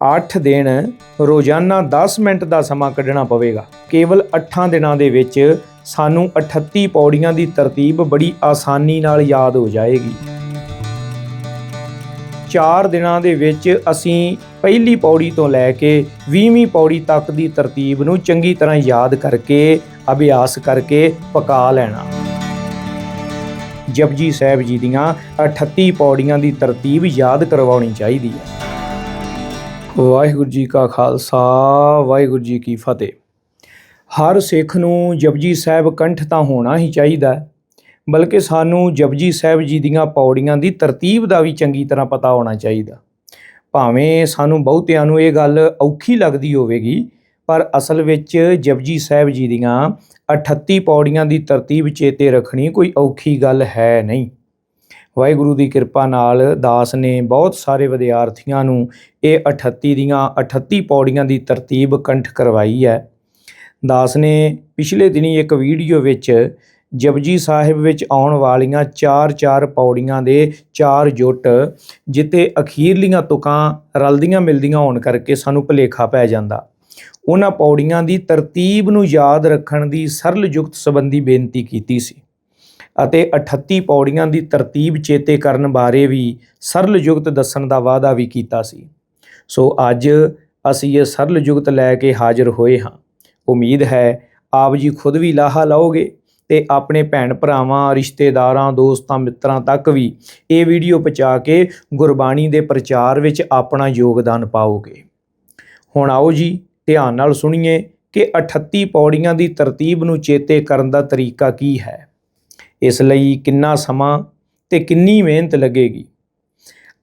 8 ਦਿਨ ਰੋਜ਼ਾਨਾ 10 ਮਿੰਟ ਦਾ ਸਮਾਂ ਕੱਢਣਾ ਪਵੇਗਾ। ਕੇਵਲ 8 ਦਿਨਾਂ ਦੇ ਵਿੱਚ ਸਾਨੂੰ 38 ਪੌੜੀਆਂ ਦੀ ਤਰਤੀਬ ਬੜੀ ਆਸਾਨੀ ਨਾਲ ਯਾਦ ਹੋ ਜਾਏਗੀ। 4 ਦਿਨਾਂ ਦੇ ਵਿੱਚ ਅਸੀਂ ਪਹਿਲੀ ਪੌੜੀ ਤੋਂ ਲੈ ਕੇ 20ਵੀਂ ਪੌੜੀ ਤੱਕ ਦੀ ਤਰਤੀਬ ਨੂੰ ਚੰਗੀ ਤਰ੍ਹਾਂ ਯਾਦ ਕਰਕੇ, ਅਭਿਆਸ ਕਰਕੇ ਪਕਾ ਲੈਣਾ। ਜਪਜੀ ਸਾਹਿਬ ਜੀ ਦੀਆਂ 38 ਪੌੜੀਆਂ ਦੀ ਤਰਤੀਬ ਯਾਦ ਕਰਵਾਉਣੀ ਚਾਹੀਦੀ ਹੈ। ਵਾਹਿਗੁਰੂ ਜੀ ਕਾ ਖਾਲਸਾ, ਵਾਹਿਗੁਰੂ ਜੀ ਕੀ ਫਤਿਹ। ਹਰ ਸਿੱਖ ਨੂੰ ਜਪਜੀ ਸਾਹਿਬ ਕੰਠ ਤਾਂ ਹੋਣਾ ਹੀ ਚਾਹੀਦਾ ਹੈ, ਬਲਕਿ ਸਾਨੂੰ ਜਪਜੀ ਸਾਹਿਬ ਜੀ ਦੀਆਂ ਪੌੜੀਆਂ ਦੀ ਤਰਤੀਬ ਦਾ ਵੀ ਚੰਗੀ ਤਰ੍ਹਾਂ ਪਤਾ ਹੋਣਾ ਚਾਹੀਦਾ। ਭਾਵੇਂ ਸਾਨੂੰ ਬਹੁਤਿਆਂ ਨੂੰ ਇਹ ਗੱਲ ਔਖੀ ਲੱਗਦੀ ਹੋਵੇਗੀ, ਪਰ ਅਸਲ ਵਿੱਚ ਜਪਜੀ ਸਾਹਿਬ ਜੀ ਦੀਆਂ 38 ਪੌੜੀਆਂ ਦੀ ਤਰਤੀਬ ਚੇਤੇ ਰੱਖਣੀ ਕੋਈ ਔਖੀ ਗੱਲ ਹੈ ਨਹੀਂ। ਵਾਹਿਗੁਰੂ ਦੀ ਕਿਰਪਾ ਨਾਲ ਦਾਸ ਨੇ ਬਹੁਤ ਸਾਰੇ ਵਿਦਿਆਰਥੀਆਂ ਨੂੰ ਇਹ 38 ਦੀਆਂ 38 ਪੌੜੀਆਂ ਦੀ ਤਰਤੀਬ ਕੰਠ ਕਰਵਾਈ ਹੈ। ਦਾਸ ਨੇ ਪਿਛਲੇ ਦਿਨੀ ਇੱਕ ਵੀਡੀਓ ਵਿੱਚ ਜਪਜੀ ਸਾਹਿਬ ਵਿੱਚ ਆਉਣ ਵਾਲੀਆਂ 4-4 ਪੌੜੀਆਂ ਦੇ ਚਾਰ ਜੁੱਟ ਜਿੱਤੇ ਅਖੀਰਲੀਆਂ ਤੁਕਾਂ ਰਲਦੀਆਂ ਮਿਲਦੀਆਂ ਹੋਣ ਕਰਕੇ ਸਾਨੂੰ ਭੁਲੇਖਾ ਪੈ ਜਾਂਦਾ। ਉਹਨਾਂ ਪੌੜੀਆਂ ਦੀ ਤਰਤੀਬ ਨੂੰ ਯਾਦ ਰੱਖਣ ਦੀ ਸਰਲ ਯੁਕਤ ਸੰਬੰਧੀ ਬੇਨਤੀ ਕੀਤੀ ਸੀ। ਅਤੇ 38 ਪੌੜੀਆਂ ਦੀ ਤਰਤੀਬ ਚੇਤੇ ਕਰਨ ਬਾਰੇ ਵੀ ਸਰਲ ਯੁਗਤ ਦੱਸਣ ਦਾ ਵਾਅਦਾ ਵੀ ਕੀਤਾ ਸੀ। ਸੋ ਅੱਜ ਅਸੀਂ ਇਹ ਸਰਲ ਯੁਗਤ ਲੈ ਕੇ ਹਾਜ਼ਰ ਹੋਏ ਹਾਂ। ਉਮੀਦ ਹੈ ਆਪ ਜੀ ਖੁਦ ਵੀ ਲਾਹਾ ਲਾਓਗੇ ਤੇ ਆਪਣੇ ਭੈਣ ਭਰਾਵਾਂ, ਰਿਸ਼ਤੇਦਾਰਾਂ, ਦੋਸਤਾਂ, ਮਿੱਤਰਾਂ ਤੱਕ ਵੀ ਇਹ ਵੀਡੀਓ ਪਹੁੰਚਾ ਕੇ ਗੁਰਬਾਣੀ ਦੇ ਪ੍ਰਚਾਰ ਵਿੱਚ ਆਪਣਾ ਯੋਗਦਾਨ ਪਾਓਗੇ। ਹੁਣ ਆਓ ਜੀ, ਧਿਆਨ ਨਾਲ ਸੁਣੀਏ ਕਿ 38 ਪੌੜੀਆਂ ਦੀ ਤਰਤੀਬ ਨੂੰ ਚੇਤੇ ਕਰਨ ਦਾ ਤਰੀਕਾ ਕੀ ਹੈ। ਇਸ ਲਈ ਕਿੰਨਾ ਸਮਾਂ ਤੇ ਕਿੰਨੀ ਮਿਹਨਤ ਲੱਗੇਗੀ?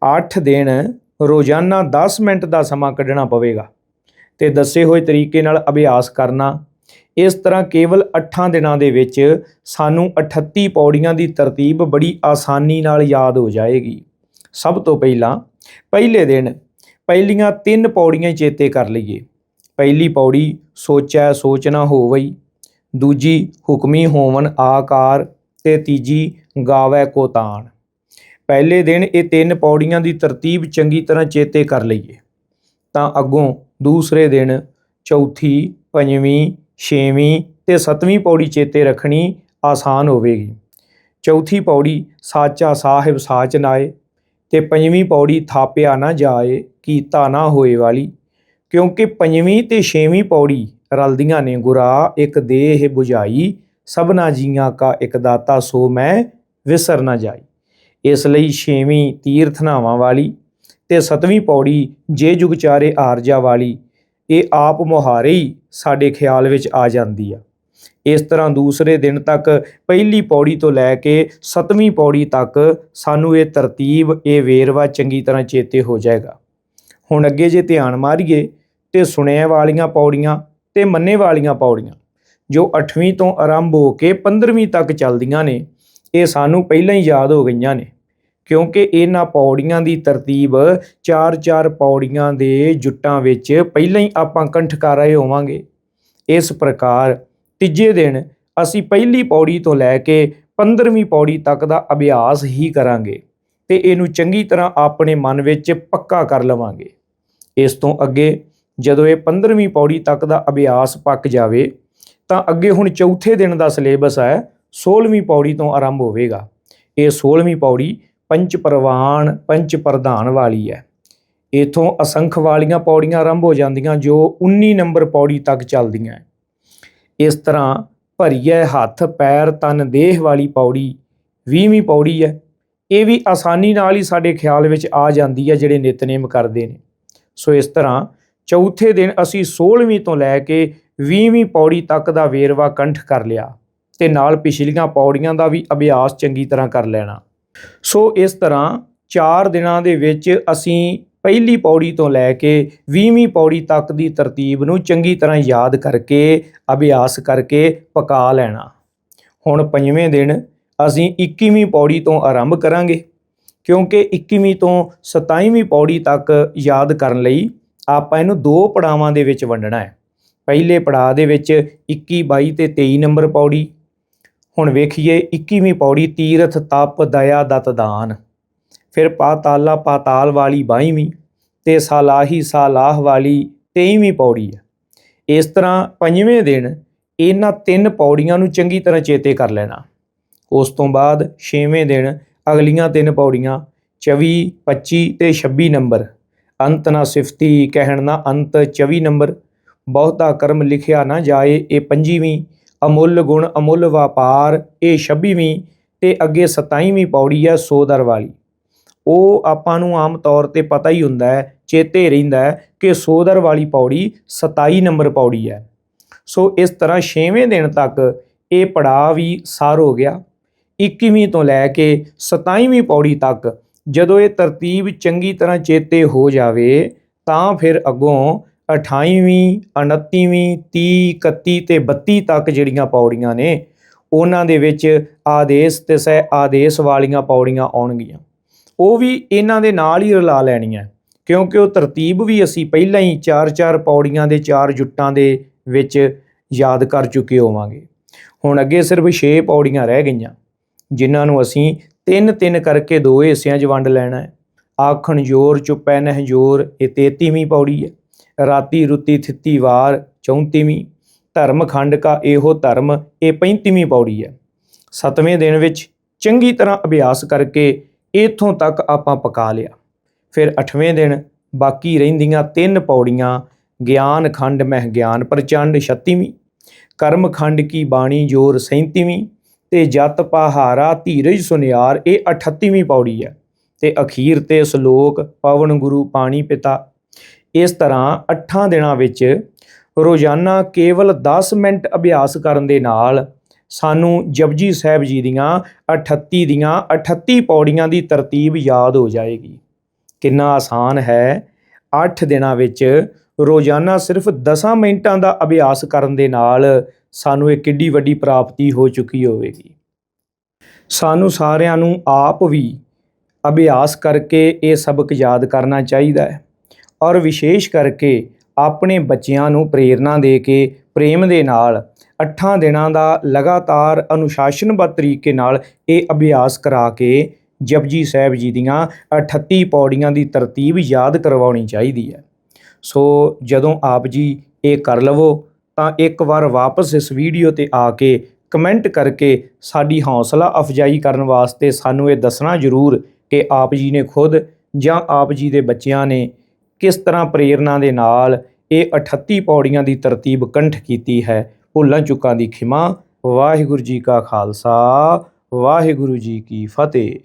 8 ਦਿਨ, ਰੋਜ਼ਾਨਾ 10 ਮਿੰਟ ਦਾ ਸਮਾਂ ਕੱਢਣਾ ਪਵੇਗਾ। ਤੇ ਦੱਸੇ ਹੋਏ ਤਰੀਕੇ ਨਾਲ ਅਭਿਆਸ ਕਰਨਾ। ਇਸ ਤਰ੍ਹਾਂ ਕੇਵਲ 8 ਦਿਨਾਂ ਦੇ ਵਿੱਚ ਸਾਨੂੰ 38 ਪੌੜੀਆਂ ਦੀ ਤਰਤੀਬ ਬੜੀ ਆਸਾਨੀ ਨਾਲ ਯਾਦ ਹੋ ਜਾਏਗੀ। ਸਭ ਤੋਂ ਪਹਿਲਾਂ, ਪਹਿਲੇ ਦਿਨ, ਪਹਿਲੀਆਂ ਤਿੰਨ ਪੌੜੀਆਂ ਚੇਤੇ ਕਰ ਲਈਏ। ਪਹਿਲੀ ਪੌੜੀ ਸੋਚੈ ਸੋਚਣਾ ਹੋਵਈ, ਦੂਜੀ ਹੁਕਮੀ ਹੋਵਨ ਆਕਾਰ ਤੇ ਤੀਜੀ ਗਾਵੈ ਕੋ ਤਾਣ। ਪਹਿਲੇ ਦਿਨ ਇਹ ਤਿੰਨ ਪੌੜੀਆਂ ਦੀ ਤਰਤੀਬ ਚੰਗੀ ਤਰ੍ਹਾਂ ਚੇਤੇ ਕਰ ਲਈਏ। ਤਾਂ ਅੱਗੋਂ ਦੂਸਰੇ ਦਿਨ ਚੌਥੀ, ਪੰਜਵੀਂ, ਛੇਵੀਂ ਤੇ ਸੱਤਵੀਂ ਪੌੜੀ ਚੇਤੇ ਰੱਖਣੀ ਆਸਾਨ ਹੋਵੇਗੀ। ਚੌਥੀ ਪੌੜੀ ਸਾਚਾ ਸਾਹਿਬ ਸਾਚ ਨਾਏ ਤੇ ਪੰਜਵੀਂ ਪੌੜੀ ਥਾਪਿਆ ਨਾ ਜਾਏ, ਕੀਤਾ ਨਾ ਹੋਏ ਵਾਲੀ। ਕਿਉਂਕਿ ਪੰਜਵੀਂ ਤੇ ਛੇਵੀਂ ਪੌੜੀ ਰਲਦੀਆਂ ਨੇ, ਗੁਰਾ ਇੱਕ ਦੇਹ 부ਝਾਈ ਸਭਨਾ ਜੀਆਂ ਕਾ ਇਕ ਦਾਤਾ ਸੋ ਮੈਂ ਵਿਸਰ ਨਾ ਜਾਈ। ਇਸ ਲਈ ਛੇਵੀਂ ਤੀਰਥਨਾਵਾਂ ਵਾਲੀ ਤੇ ਸਤਵੀਂ ਪੌੜੀ ਜੇ ਜੁਗ ਚਾਰੇ ਆਰਜਾ ਵਾਲੀ, ਇਹ ਆਪ ਮੁਹਾਰੇ ਹੀ ਸਾਡੇ ਖਿਆਲ ਵਿੱਚ ਆ ਜਾਂਦੀ ਆ। ਇਸ ਤਰ੍ਹਾਂ ਦੂਸਰੇ ਦਿਨ ਤੱਕ ਪਹਿਲੀ ਪੌੜੀ ਤੋਂ ਲੈ ਕੇ ਸਤਵੀਂ ਪੌੜੀ ਤੱਕ ਸਾਨੂੰ ਇਹ ਤਰਤੀਬ, ਇਹ ਵੇਰਵਾ ਚੰਗੀ ਤਰ੍ਹਾਂ ਚੇਤੇ ਹੋ ਜਾਏਗਾ। ਹੁਣ ਅੱਗੇ ਜੇ ਧਿਆਨ ਮਾਰੀਏ ਤੇ ਸੁਣਿਆ ਵਾਲੀਆਂ ਪੌੜੀਆਂ ਤੇ ਮੰਨੇ ਵਾਲੀਆਂ ਪੌੜੀਆਂ ਜੋ 8ਵੀਂ ਤੋਂ ਆਰੰਭ ਹੋ ਕੇ 15ਵੀਂ ਤੱਕ ਚੱਲਦੀਆਂ ਨੇ, ਇਹ ਸਾਨੂੰ ਪਹਿਲਾਂ ਹੀ ਯਾਦ ਹੋ ਗਈਆਂ ਨੇ। ਕਿਉਂਕਿ ਇਹਨਾਂ ਪੌੜੀਆਂ ਦੀ ਤਰਤੀਬ 4-4 ਪੌੜੀਆਂ ਦੇ ਜੁੱਟਾਂ ਵਿੱਚ ਪਹਿਲਾਂ ਹੀ ਆਪਾਂ ਕੰਠ ਕਰ ਰਹੇ ਹੋਵਾਂਗੇ। ਇਸ ਪ੍ਰਕਾਰ ਤੀਜੇ ਦਿਨ ਅਸੀਂ ਪਹਿਲੀ ਪੌੜੀ ਤੋਂ ਲੈ ਕੇ 15ਵੀਂ ਪੌੜੀ ਤੱਕ ਦਾ ਅਭਿਆਸ ਹੀ ਕਰਾਂਗੇ ਤੇ ਇਹਨੂੰ ਚੰਗੀ ਤਰ੍ਹਾਂ ਆਪਣੇ ਮਨ ਵਿੱਚ ਪੱਕਾ ਕਰ ਲਵਾਂਗੇ। ਇਸ ਤੋਂ ਅੱਗੇ ਜਦੋਂ ਇਹ 15ਵੀਂ ਪੌੜੀ ਤੱਕ ਦਾ ਅਭਿਆਸ ਪੱਕ ਜਾਵੇ ਤਾਂ ਅੱਗੇ ਹੁਣ ਚੌਥੇ ਦਿਨ ਦਾ ਸਿਲੇਬਸ ਹੈ 16ਵੀਂ ਪੌੜੀ ਤੋਂ ਆਰੰਭ ਹੋਵੇਗਾ। ਇਹ 16ਵੀਂ ਪੌੜੀ ਪੰਚ ਪ੍ਰਵਾਨ ਪੰਚ ਪ੍ਰਧਾਨ ਵਾਲੀ ਹੈ। ਇਥੋਂ ਅਸੰਖ ਵਾਲੀਆਂ ਪੌੜੀਆਂ ਆਰੰਭ ਹੋ ਜਾਂਦੀਆਂ ਜੋ 19 ਨੰਬਰ ਪੌੜੀ ਤੱਕ ਚੱਲਦੀਆਂ ਇਸ ਤਰ੍ਹਾਂ ਭਰੀਏ ਹੱਥ, ਪੈਰ, ਤਨ, ਦੇਹ ਵਾਲੀ ਪੌੜੀ 20ਵੀਂ ਪੌੜੀ ਹੈ। ਇਹ ਵੀ ਆਸਾਨੀ ਨਾਲ ਹੀ ਸਾਡੇ ਖਿਆਲ ਵਿੱਚ ਆ ਜਾਂਦੀ ਹੈ ਜਿਹੜੇ ਨਿਤਨੇਮ ਕਰਦੇ ਨੇ। ਸੋ ਇਸ ਤਰ੍ਹਾਂ ਚੌਥੇ ਦਿਨ ਅਸੀਂ 16ਵੀਂ ਤੋਂ ਲੈ ਕੇ 20ਵੀਂ ਪੌੜੀ ਤੱਕ ਦਾ ਵੇਰਵਾ ਕੰਠ ਕਰ ਲਿਆ ਤੇ ਨਾਲ ਪਿਛਲੀਆਂ ਪੌੜੀਆਂ ਦਾ ਵੀ ਅਭਿਆਸ ਚੰਗੀ ਤਰ੍ਹਾਂ ਕਰ ਲੈਣਾ। ਸੋ ਇਸ ਤਰ੍ਹਾਂ 4 ਦਿਨਾਂ ਦੇ ਵਿੱਚ ਅਸੀਂ ਪਹਿਲੀ ਪੌੜੀ ਤੋਂ ਲੈ ਕੇ 20ਵੀਂ ਪੌੜੀ ਤੱਕ ਦੀ ਤਰਤੀਬ ਨੂੰ ਚੰਗੀ ਤਰ੍ਹਾਂ ਯਾਦ ਕਰਕੇ, ਅਭਿਆਸ ਕਰਕੇ ਪਕਾ ਲੈਣਾ। ਹੁਣ ਪੰਜਵੇਂ ਦਿਨ ਅਸੀਂ 21ਵੀਂ ਪੌੜੀ ਤੋਂ ਆਰੰਭ ਕਰਾਂਗੇ, ਕਿਉਂਕਿ 21ਵੀਂ ਤੋਂ 27ਵੀਂ ਪੌੜੀ ਤੱਕ ਯਾਦ ਕਰਨ ਲਈ ਆਪਾਂ ਇਹਨੂੰ ਦੋ ਪੜਾਵਾਂ ਦੇ ਵਿੱਚ ਵੰਡਣਾ ਹੈ। ਪਹਿਲੇ ਪੜਾਅ ਦੇ ਵਿੱਚ 21 22 ਤੇ 23 ਨੰਬਰ ਪੌੜੀ। ਹੁਣ ਵੇਖੀਏ 21ਵੀਂ ਪੌੜੀ, ਤੀਰਥ, ਤਪ, ਦਇਆ, ਦਤ, ਦਾਨ। ਫਿਰ ਪਾਤਾਲਾ, ਪਾਤਾਲ ਵਾਲੀ 22ਵੀਂ ਤੇ ਸਾਲਾਹੀ, ਸਾਲਾਹ ਵਾਲੀ 23ਵੀਂ ਪੌੜੀ ਹੈ ਇਸ ਤਰ੍ਹਾਂ ਪੰਜਵੇਂ ਦਿਨ ਇਹਨਾਂ ਤਿੰਨ ਪੌੜੀਆਂ ਨੂੰ ਚੰਗੀ ਤਰ੍ਹਾਂ ਚੇਤੇ ਕਰ ਲੈਣਾ। ਉਸ ਤੋਂ ਬਾਅਦ ਛੇਵੇਂ ਦਿਨ ਅਗਲੀਆਂ ਤਿੰਨ ਪੌੜੀਆਂ 24 25 ਤੇ 26 ਨੰਬਰ। ਅੰਤ ਨਾ ਸਿਫਤੀ, ਕਹਿਣ ਨਾ ਅੰਤ 24 ਨੰਬਰ। ਬਹੁਤਾ ਕਰਮ ਲਿਖਿਆ ਨਾ ਜਾਏ, ਇਹ ਪੰਜੀਵੀਂ ਅਮੁੱਲ ਗੁਣ, ਅਮੁੱਲ ਵਪਾਰ, ਇਹ 26ਵੀਂ ਤੇ ਅੱਗੇ 27ਵੀਂ ਪੌੜੀ ਹੈ ਸੋਦਰ ਵਾਲੀ। ਉਹ ਆਪਾਂ ਨੂੰ ਆਮ ਤੌਰ ਤੇ ਪਤਾ ਹੀ ਹੁੰਦਾ ਹੈ, ਚੇਤੇ ਰਹਿੰਦਾ ਹੈ ਕਿ ਸੋਦਰ ਵਾਲੀ ਪੌੜੀ 27 ਨੰਬਰ ਪੌੜੀ ਹੈ। ਸੋ ਇਸ ਤਰ੍ਹਾਂ 6ਵੇਂ ਦਿਨ ਤੱਕ ਇਹ ਪੜਾਅ ਵੀ ਸਾਰ ਹੋ ਗਿਆ। 21ਵੀਂ ਤੋਂ ਲੈ ਕੇ 27ਵੀਂ ਪੌੜੀ ਤੱਕ ਜਦੋਂ ਇਹ ਤਰਤੀਬ ਚੰਗੀ ਤਰ੍ਹਾਂ ਚੇਤੇ ਹੋ ਜਾਵੇ, ਤਾਂ ਫਿਰ ਅੱਗੋਂ 28ਵੀਂ 29ਵੀਂ 30 31 ਤੇ 32 ਤੱਕ ਜਿਹੜੀਆਂ ਪੌੜੀਆਂ ਨੇ, ਉਹਨਾਂ ਦੇ ਵਿੱਚ ਆਦੇਸ਼ ਤੇ ਸਹਿ ਆਦੇਸ਼ ਵਾਲੀਆਂ ਪੌੜੀਆਂ ਆਉਣਗੀਆਂ। ਉਹ ਵੀ ਇਹਨਾਂ ਦੇ ਨਾਲ ਹੀ ਰਲਾ ਲੈਣੀਆਂ, ਕਿਉਂਕਿ ਉਹ ਤਰਤੀਬ ਵੀ ਅਸੀਂ ਪਹਿਲਾਂ ਹੀ ਚਾਰ ਚਾਰ ਪੌੜੀਆਂ ਦੇ ਚਾਰ ਜੁੱਟਾਂ ਦੇ ਵਿੱਚ ਯਾਦ ਕਰ ਚੁੱਕੇ ਹੋਵਾਂਗੇ। ਹੁਣ ਅੱਗੇ ਸਿਰਫ 6 ਪੌੜੀਆਂ ਰਹਿ ਗਈਆਂ, ਜਿਨ੍ਹਾਂ ਨੂੰ ਅਸੀਂ ਤਿੰਨ ਤਿੰਨ ਕਰਕੇ ਦੋ ਹਿੱਸਿਆਂ 'ਚ ਵੰਡ ਲੈਣਾ ਹੈ। ਆਖਣ ਜੋਰ ਚੁੱਪੈ ਨਹਿ ਜੋਰ ਇਹ 33ਵੀਂ ਪੌੜੀ ਹੈ। ਰਾਤੀ ਰੁੱਤੀ ਥਿੱਤੀ ਵਾਰ 34ਵੀਂ ਧਰਮ ਖੰਡ ਕਾ ਇਹੋ ਧਰਮ, ਇਹ 35ਵੀਂ ਪੌੜੀ ਹੈ। ਸਤਵੇਂ ਦਿਨ ਵਿੱਚ ਚੰਗੀ ਤਰ੍ਹਾਂ ਅਭਿਆਸ ਕਰਕੇ ਇੱਥੋਂ ਤੱਕ ਆਪਾਂ ਪਕਾ ਲਿਆ। ਫਿਰ 8ਵੇਂ ਦਿਨ ਬਾਕੀ ਰਹਿੰਦੀਆਂ ਤਿੰਨ ਪੌੜੀਆਂ, ਗਿਆਨ ਖੰਡ ਮਹਿ ਗਿਆਨ ਪ੍ਰਚੰਡ 36ਵੀਂ ਕਰਮ ਖੰਡ ਕੀ ਬਾਣੀ ਜੋਰ 37ਵੀਂ ਤੇ ਜਤ ਪਹਾਰਾ ਧੀਰਜ ਸੁਨਿਆਰ, ਇਹ 38ਵੀਂ ਪੌੜੀ ਹੈ। ਤੇ ਅਖੀਰ ਤੇ ਸ਼ਲੋਕ, ਪਵਨ ਗੁਰੂ ਪਾਣੀ ਪਿਤਾ ਇਸ ਤਰ੍ਹਾਂ 8 ਦਿਨਾਂ ਵਿੱਚ ਰੋਜ਼ਾਨਾ ਕੇਵਲ 10 ਮਿੰਟ ਅਭਿਆਸ ਕਰਨ ਦੇ ਨਾਲ ਸਾਨੂੰ ਜਪਜੀ ਸਾਹਿਬ ਜੀ ਦੀਆਂ 38 ਦੀਆਂ 38 ਪੌੜੀਆਂ ਦੀ ਤਰਤੀਬ ਯਾਦ ਹੋ ਜਾਏਗੀ। ਕਿੰਨਾ ਆਸਾਨ ਹੈ 8 ਦਿਨਾਂ ਵਿੱਚ ਰੋਜ਼ਾਨਾ ਸਿਰਫ 10 ਮਿੰਟਾਂ ਦਾ ਅਭਿਆਸ ਕਰਨ ਦੇ ਨਾਲ ਸਾਨੂੰ ਇਹ ਕਿੱਡੀ ਵੱਡੀ ਪ੍ਰਾਪਤੀ ਹੋ ਚੁੱਕੀ ਹੋਵੇਗੀ। ਸਾਨੂੰ ਸਾਰਿਆਂ ਨੂੰ ਆਪ ਵੀ ਅਭਿਆਸ ਕਰਕੇ ਇਹ ਸਬਕ ਯਾਦ ਕਰਨਾ ਚਾਹੀਦਾ ਹੈ। ਔਰ ਵਿਸ਼ੇਸ਼ ਕਰਕੇ ਆਪਣੇ ਬੱਚਿਆਂ ਨੂੰ ਪ੍ਰੇਰਣਾ ਦੇ ਕੇ ਪ੍ਰੇਮ ਦੇ ਨਾਲ 8 ਦਿਨਾਂ ਦਾ ਲਗਾਤਾਰ ਅਨੁਸ਼ਾਸਨਬੱਧ ਤਰੀਕੇ ਨਾਲ ਇਹ ਅਭਿਆਸ ਕਰਾ ਕੇ ਜਪਜੀ ਸਾਹਿਬ ਜੀ ਦੀਆਂ 38 ਪੌੜੀਆਂ ਦੀ ਤਰਤੀਬ ਯਾਦ ਕਰਵਾਉਣੀ ਚਾਹੀਦੀ ਹੈ। ਸੋ ਜਦੋਂ ਆਪ ਜੀ ਇਹ ਕਰ ਲਵੋ ਤਾਂ ਇੱਕ ਵਾਰ ਵਾਪਸ ਇਸ ਵੀਡੀਓ ਤੇ ਆ ਕੇ ਕਮੈਂਟ ਕਰਕੇ ਸਾਡੀ ਹੌਸਲਾ ਅਫਜਾਈ ਕਰਨ ਵਾਸਤੇ ਸਾਨੂੰ ਇਹ ਦੱਸਣਾ ਜ਼ਰੂਰ ਕਿ ਆਪ ਜੀ ਨੇ ਖੁਦ ਜਾਂ ਆਪ ਜੀ ਦੇ ਬੱਚਿਆਂ ਨੇ ਕਿਸ ਤਰ੍ਹਾਂ ਪ੍ਰੇਰਣਾ ਦੇ ਨਾਲ ਇਹ 38 ਪੌੜੀਆਂ ਦੀ ਤਰਤੀਬ ਕੰਠ ਕੀਤੀ ਹੈ, ਭੁੱਲਾਂ ਚੁੱਕਾਂ ਦੀ ਖਿਮਾ। ਵਾਹਿਗੁਰੂ ਜੀ ਕਾ ਖਾਲਸਾ, ਵਾਹਿਗੁਰੂ ਜੀ ਕੀ ਫਤਿਹ।